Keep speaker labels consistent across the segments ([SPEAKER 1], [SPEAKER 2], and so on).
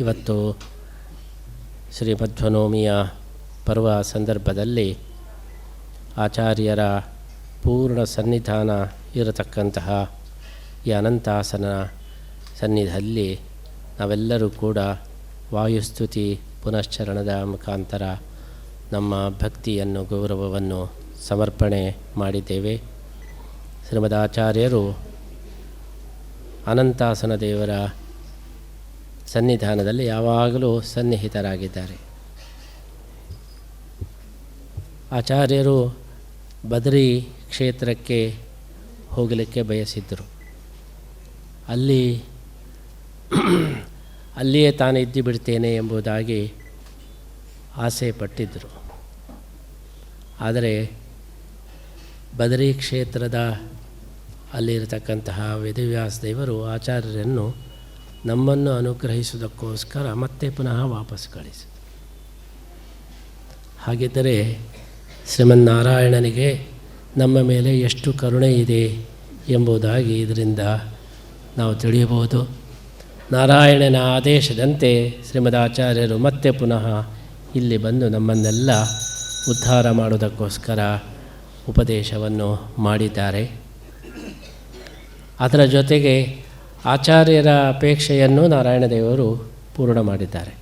[SPEAKER 1] ಇವತ್ತು ಶ್ರೀಮಧ್ವನೋಮಿಯ ಪರ್ವ ಸಂದರ್ಭದಲ್ಲಿ ಆಚಾರ್ಯರ ಪೂರ್ಣ ಸನ್ನಿಧಾನ ಇರತಕ್ಕಂತಹ ಈ ಅನಂತಾಸನ ಸನ್ನಿಧಿಯಲ್ಲಿ ನಾವೆಲ್ಲರೂ ಕೂಡ ವಾಯುಸ್ತುತಿ ಪುನಶ್ಚರಣದ ಮುಖಾಂತರ ನಮ್ಮ ಭಕ್ತಿಯನ್ನು, ಗೌರವವನ್ನು ಸಮರ್ಪಣೆ ಮಾಡಿದ್ದೇವೆ. ಶ್ರೀಮದಾಚಾರ್ಯರು ಅನಂತಾಸನ ದೇವರ ಸನ್ನಿಧಾನದಲ್ಲಿ ಯಾವಾಗಲೂ ಸನ್ನಿಹಿತರಾಗಿದ್ದಾರೆ. ಆಚಾರ್ಯರು ಬದರಿ ಕ್ಷೇತ್ರಕ್ಕೆ ಹೋಗಲಿಕ್ಕೆ ಬಯಸಿದ್ದರು. ಅಲ್ಲಿ ಅಲ್ಲಿಯೇ ತಾನು ಇದ್ದು ಬಿಡ್ತೇನೆ ಎಂಬುದಾಗಿ ಆಸೆ ಪಟ್ಟಿದ್ದರು. ಆದರೆ ಬದರಿ ಕ್ಷೇತ್ರದ ಅಲ್ಲಿರತಕ್ಕಂತಹ ವೇದವ್ಯಾಸ ದೇವರು ಆಚಾರ್ಯರನ್ನು ನಮ್ಮನ್ನು ಅನುಗ್ರಹಿಸುವುದಕ್ಕೋಸ್ಕರ ಮತ್ತೆ ಪುನಃ ವಾಪಸ್ ಕಳಿಸಿದರು ಹಾಗಿದ್ದರೆ ಶ್ರೀಮನ್ನಾರಾಯಣನಿಗೆ ನಮ್ಮ ಮೇಲೆ ಎಷ್ಟು ಕರುಣೆ ಇದೆ ಎಂಬುದಾಗಿ ಇದರಿಂದ ನಾವು ತಿಳಿಯಬಹುದು. ನಾರಾಯಣನ ಆದೇಶದಂತೆ ಶ್ರೀಮದಾಚಾರ್ಯರು ಮತ್ತೆ ಪುನಃ ಇಲ್ಲಿ ಬಂದು ನಮ್ಮನ್ನೆಲ್ಲ ಉದ್ಧಾರ ಮಾಡುವುದಕ್ಕೋಸ್ಕರ ಉಪದೇಶವನ್ನು ಮಾಡಿದ್ದಾರೆ. ಅದರ ಜೊತೆಗೆ ಆಚಾರ್ಯರ ಅಪೇಕ್ಷೆಯನ್ನು ನಾರಾಯಣ ದೇವರು ಪೂರ್ಣ ಮಾಡಿದ್ದಾರೆ.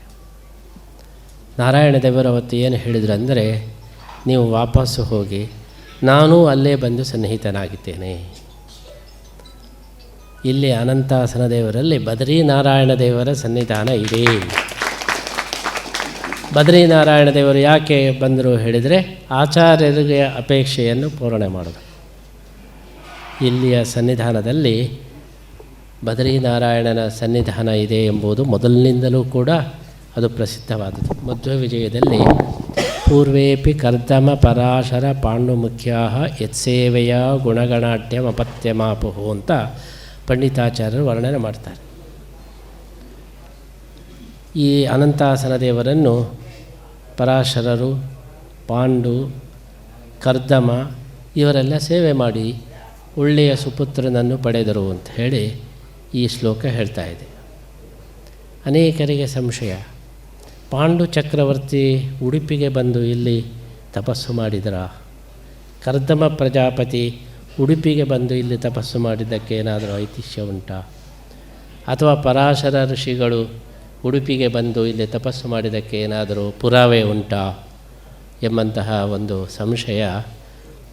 [SPEAKER 1] ನಾರಾಯಣ ದೇವರು ಅವತ್ತು ಏನು ಹೇಳಿದ್ರು ಅಂದರೆ, ನೀವು ವಾಪಸ್ಸು ಹೋಗಿ, ನಾನು ಅಲ್ಲೇ ಬಂದು ಸನ್ನಿಹಿತನಾಗಿದ್ದೇನೆ. ಇಲ್ಲಿ ಅನಂತಾಸನ ದೇವರಲ್ಲಿ ಬದರಿ ನಾರಾಯಣ ದೇವರ ಸನ್ನಿಧಾನ ಇದೆ. ಬದರಿ ನಾರಾಯಣ ದೇವರು ಯಾಕೆ ಬಂದರು ಹೇಳಿದರೆ, ಆಚಾರ್ಯರಿಗೆ ಅಪೇಕ್ಷೆಯನ್ನು ಪೂರಣೆ ಮಾಡೋದು ಇಲ್ಲಿಯ ಸನ್ನಿಧಾನದಲ್ಲಿ ಬದರಿನಾರಾಯಣನ ಸನ್ನಿಧಾನ ಇದೆ ಎಂಬುದು ಮೊದಲಿನಿಂದಲೂ ಕೂಡ ಅದು ಪ್ರಸಿದ್ಧವಾದದ್ದು. ಮಧ್ವ ವಿಜಯದಲ್ಲಿ, ಪೂರ್ವೇಪಿ ಕರ್ದಮ ಪರಾಶರ ಪಾಂಡುಮುಖ್ಯಾ ಯತ್ಸೇವೆಯ ಗುಣಗಣಾಟ್ಯಮ ಅಪತ್ಯಮಾಪುಹು ಅಂತ ಪಂಡಿತಾಚಾರ್ಯರು ವರ್ಣನೆ ಮಾಡ್ತಾರೆ. ಈ ಅನಂತಾಸನ ದೇವರನ್ನು ಪರಾಶರರು, ಪಾಂಡು, ಕರ್ದಮ ಇವರೆಲ್ಲ ಸೇವೆ ಮಾಡಿ ಒಳ್ಳೆಯ ಸುಪುತ್ರನನ್ನು ಪಡೆದರು ಅಂತ ಹೇಳಿ ಈ ಶ್ಲೋಕ ಹೇಳ್ತಾ ಇದೆ. ಅನೇಕರಿಗೆ ಸಂಶಯ. ಪಾಂಡು ಚಕ್ರವರ್ತಿ ಉಡುಪಿಗೆ ಬಂದು ಇಲ್ಲಿ ತಪಸ್ಸು ಮಾಡಿದರ? ಕರ್ದಮ ಪ್ರಜಾಪತಿ ಉಡುಪಿಗೆ ಬಂದು ಇಲ್ಲಿ ತಪಸ್ಸು ಮಾಡಿದ್ದಕ್ಕೆ ಏನಾದರೂ ಐತಿಹ್ಯ ಉಂಟಾ? ಅಥವಾ ಪರಾಶರ ಋಷಿಗಳು ಉಡುಪಿಗೆ ಬಂದು ಇಲ್ಲಿ ತಪಸ್ಸು ಮಾಡಿದ್ದಕ್ಕೆ ಏನಾದರೂ ಪುರಾವೆ ಉಂಟಾ? ಎಂಬಂತಹ ಒಂದು ಸಂಶಯ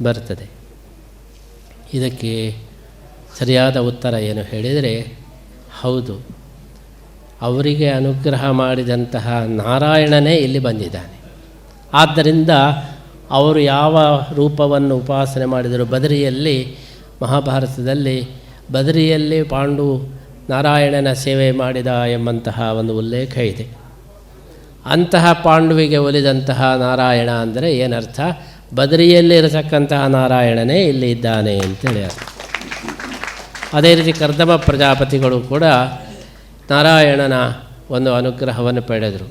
[SPEAKER 1] ಬರ್ತದೆ. ಇದಕ್ಕೆ ಸರಿಯಾದ ಉತ್ತರ ಏನು ಹೇಳಿದರೆ, ಹೌದು, ಅವರಿಗೆ ಅನುಗ್ರಹ ಮಾಡಿದಂತಹ ನಾರಾಯಣನೇ ಇಲ್ಲಿ ಬಂದಿದ್ದಾನೆ. ಆದ್ದರಿಂದ ಅವರು ಯಾವ ರೂಪವನ್ನು ಉಪಾಸನೆ ಮಾಡಿದರು? ಬದರಿಯಲ್ಲಿ, ಮಹಾಭಾರತದಲ್ಲಿ ಬದರಿಯಲ್ಲಿ ಪಾಂಡು ನಾರಾಯಣನ ಸೇವೆ ಮಾಡಿದ ಎಂಬಂತಹ ಒಂದು ಉಲ್ಲೇಖ ಇದೆ. ಅಂತಹ ಪಾಂಡುವಿಗೆ ಒಲಿದಂತಹ ನಾರಾಯಣ ಅಂದರೆ ಏನರ್ಥ? ಬದರಿಯಲ್ಲಿ ಇರತಕ್ಕಂತಹ ನಾರಾಯಣನೇ ಇಲ್ಲಿ ಇದ್ದಾನೆ ಅಂತೇಳಿ ಅರ್ಥ. ಅದೇ ರೀತಿ ಕರ್ದಮ ಪ್ರಜಾಪತಿಗಳು ಕೂಡ ನಾರಾಯಣನ ಒಂದು ಅನುಗ್ರಹವನ್ನು ಪಡೆದರು.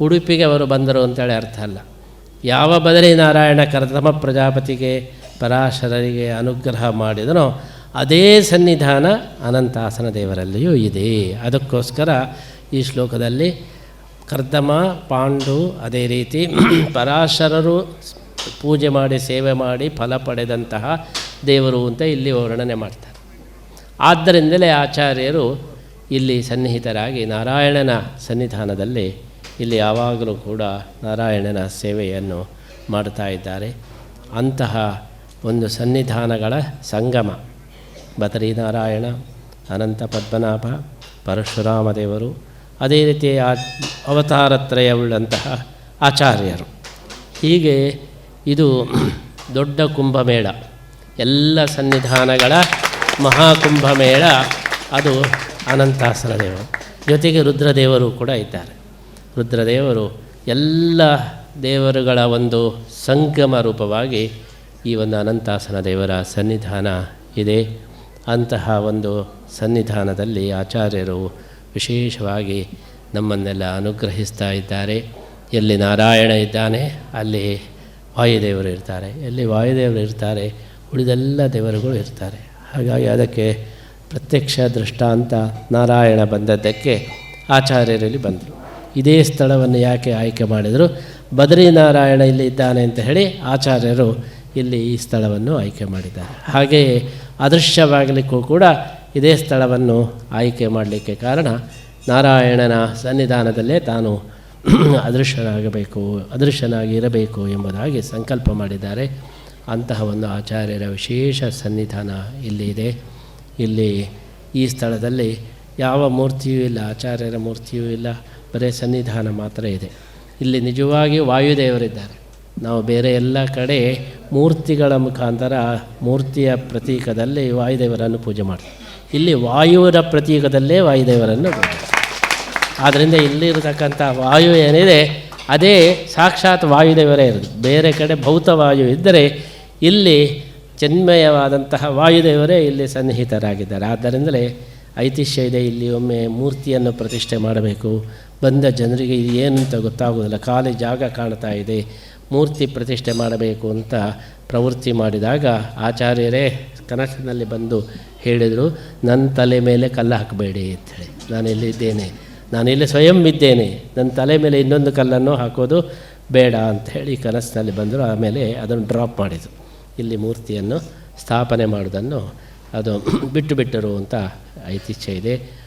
[SPEAKER 1] ಉಡುಪಿಗೆ ಅವರು ಬಂದರು ಅಂತೇಳಿ ಅರ್ಥ ಅಲ್ಲ. ಯಾವ ಬದಲಿ ನಾರಾಯಣ ಕರ್ದಮ ಪ್ರಜಾಪತಿಗೆ ಪರಾಶರರಿಗೆ ಅನುಗ್ರಹ ಮಾಡಿದನೋ ಅದೇ ಸನ್ನಿಧಾನ ಅನಂತಾಸನ ದೇವರಲ್ಲಿಯೂ ಇದೆ. ಅದಕ್ಕೋಸ್ಕರ ಈ ಶ್ಲೋಕದಲ್ಲಿ ಕರ್ದಮ, ಪಾಂಡು ಅದೇ ರೀತಿ ಪರಾಶರರು ಪೂಜೆ ಮಾಡಿ, ಸೇವೆ ಮಾಡಿ ಫಲ ಪಡೆದಂತಹ ದೇವರು ಅಂತ ಇಲ್ಲಿ ವರ್ಣನೆ ಮಾಡ್ತಾರೆ. ಆದ್ದರಿಂದಲೇ ಆಚಾರ್ಯರು ಇಲ್ಲಿ ಸನ್ನಿಹಿತರಾಗಿ ನಾರಾಯಣನ ಸನ್ನಿಧಾನದಲ್ಲಿ ಇಲ್ಲಿ ಯಾವಾಗಲೂ ಕೂಡ ನಾರಾಯಣನ ಸೇವೆಯನ್ನು ಮಾಡ್ತಾ ಇದ್ದಾರೆ. ಅಂತಹ ಒಂದು ಸನ್ನಿಧಾನಗಳ ಸಂಗಮ, ಬದರೀನಾರಾಯಣ, ಅನಂತ ಪದ್ಮನಾಭ ಪರಶುರಾಮ ದೇವರು ಅದೇ ರೀತಿ ಆ ಅವತಾರತ್ರಯವುಳ್ಳಂತಹ ಆಚಾರ್ಯರು. ಹೀಗೆ ಇದು ದೊಡ್ಡ ಕುಂಭಮೇಳ. ಎಲ್ಲ ಸನ್ನಿಧಾನಗಳ ಮಹಾಕುಂಭಮೇಳ. ಅದು ಅನಂತಾಸನ ದೇವರು ಜೊತೆಗೆ ರುದ್ರದೇವರು ಕೂಡ ಇದ್ದಾರೆ. ರುದ್ರದೇವರು ಎಲ್ಲ ದೇವರುಗಳ ಒಂದು ಸಂಗಮ ರೂಪವಾಗಿ ಈ ಒಂದು ಅನಂತಾಸನ ದೇವರ ಸನ್ನಿಧಾನ ಇದೆ. ಅಂತಹ ಒಂದು ಸನ್ನಿಧಾನದಲ್ಲಿ ಆಚಾರ್ಯರು ವಿಶೇಷವಾಗಿ ನಮ್ಮನ್ನೆಲ್ಲ ಅನುಗ್ರಹಿಸ್ತಾ ಇದ್ದಾರೆ. ಎಲ್ಲಿ ನಾರಾಯಣ ಇದ್ದಾನೆ, ಅಲ್ಲಿ ವಾಯುದೇವರು ಇರ್ತಾರೆ. ಎಲ್ಲಿ ವಾಯುದೇವರು ಇರ್ತಾರೆ, ಉಳಿದೆಲ್ಲ ದೇವರುಗಳು ಇರ್ತಾರೆ. ಹಾಗಾಗಿ ಅದಕ್ಕೆ ಪ್ರತ್ಯಕ್ಷ ದೃಷ್ಟಾಂತ ನಾರಾಯಣ ಬಂದದ್ದಕ್ಕೆ ಆಚಾರ್ಯರಲ್ಲಿ ಬಂದರು. ಇದೇ ಸ್ಥಳವನ್ನು ಯಾಕೆ ಆಯ್ಕೆ ಮಾಡಿದರು? ಬದ್ರಿನಾರಾಯಣ ಇಲ್ಲಿ ಇದ್ದಾನೆ ಅಂತ ಹೇಳಿ ಆಚಾರ್ಯರು ಇಲ್ಲಿ ಈ ಸ್ಥಳವನ್ನು ಆಯ್ಕೆ ಮಾಡಿದ್ದಾರೆ. ಹಾಗೆಯೇ ಅದೃಶ್ಯವಾಗಲಿಕ್ಕೂ ಕೂಡ ಇದೇ ಸ್ಥಳವನ್ನು ಆಯ್ಕೆ ಮಾಡಲಿಕ್ಕೆ ಕಾರಣ ನಾರಾಯಣನ ಸನ್ನಿಧಾನದಲ್ಲೇ ತಾನು ಅದೃಶ್ಯನಾಗಬೇಕು ಅದೃಶ್ಯನಾಗಿ ಇರಬೇಕು ಎಂಬುದಾಗಿ ಸಂಕಲ್ಪ ಮಾಡಿದ್ದಾರೆ. ಅಂತಹ ಒಂದು ಆಚಾರ್ಯರ ವಿಶೇಷ ಸನ್ನಿಧಾನ ಇಲ್ಲಿ ಇದೆ. ಇಲ್ಲಿ ಈ ಸ್ಥಳದಲ್ಲಿ ಯಾವ ಮೂರ್ತಿಯೂ ಇಲ್ಲ, ಆಚಾರ್ಯರ ಮೂರ್ತಿಯೂ ಇಲ್ಲ, ಬರೀ ಸನ್ನಿಧಾನ ಮಾತ್ರ ಇದೆ. ಇಲ್ಲಿ ನಿಜವಾಗಿ ವಾಯುದೇವರಿದ್ದಾರೆ. ನಾವು ಬೇರೆ ಎಲ್ಲ ಕಡೆ ಮೂರ್ತಿಗಳ ಮುಖಾಂತರ ಮೂರ್ತಿಯ ಪ್ರತೀಕದಲ್ಲಿ ವಾಯುದೇವರನ್ನು ಪೂಜೆ ಮಾಡ್ತೀವಿ. ಇಲ್ಲಿ ವಾಯುವರ ಪ್ರತೀಕದಲ್ಲೇ ವಾಯುದೇವರನ್ನು. ಆದ್ದರಿಂದ ಇಲ್ಲಿರತಕ್ಕಂಥ ವಾಯು ಏನಿದೆ, ಅದೇ ಸಾಕ್ಷಾತ್ ವಾಯುದೇವರೇ ಇರೋದು. ಬೇರೆ ಕಡೆ ಭೌತ ವಾಯು ಇದ್ದರೆ ಇಲ್ಲಿ ಚಿನ್ಮಯವಾದಂತಹ ವಾಯುದೇವರೇ ಇಲ್ಲಿ ಸನ್ನಿಹಿತರಾಗಿದ್ದಾರೆ. ಆದ್ದರಿಂದಲೇ ಐತಿಹ್ಯ ಇದೆ, ಇಲ್ಲಿ ಒಮ್ಮೆ ಮೂರ್ತಿಯನ್ನು ಪ್ರತಿಷ್ಠೆ ಮಾಡಬೇಕು. ಬಂದ ಜನರಿಗೆ ಇದು ಏನು ಅಂತ ಗೊತ್ತಾಗೋದಿಲ್ಲ ಖಾಲಿ ಜಾಗ ಕಾಣ್ತಾ ಇದೆ. ಮೂರ್ತಿ ಪ್ರತಿಷ್ಠೆ ಮಾಡಬೇಕು ಅಂತ ಪ್ರವೃತ್ತಿ ಮಾಡಿದಾಗ ಆಚಾರ್ಯರೇ ಕನಸಿನಲ್ಲಿ ಬಂದು ಹೇಳಿದರು, ನನ್ನ ತಲೆ ಮೇಲೆ ಕಲ್ಲು ಹಾಕಬೇಡಿ ಅಂಥೇಳಿ ನಾನು ಇಲ್ಲಿ ಸ್ವಯಂ ಇದ್ದೇನೆ. ನನ್ನ ತಲೆ ಮೇಲೆ ಇನ್ನೊಂದು ಕಲ್ಲನ್ನು ಹಾಕೋದು ಬೇಡ ಅಂತ ಹೇಳಿ ಕನಸಿನಲ್ಲಿ ಬಂದರು. ಆಮೇಲೆ ಅದನ್ನು ಡ್ರಾಪ್ ಮಾಡಿದರು. ಇಲ್ಲಿ ಮೂರ್ತಿಯನ್ನು ಸ್ಥಾಪನೆ ಮಾಡೋದನ್ನು ಅದು ಬಿಟ್ಟು ಬಿಟ್ಟರು ಅಂತ ಐತಿಹ್ಯ ಇದೆ.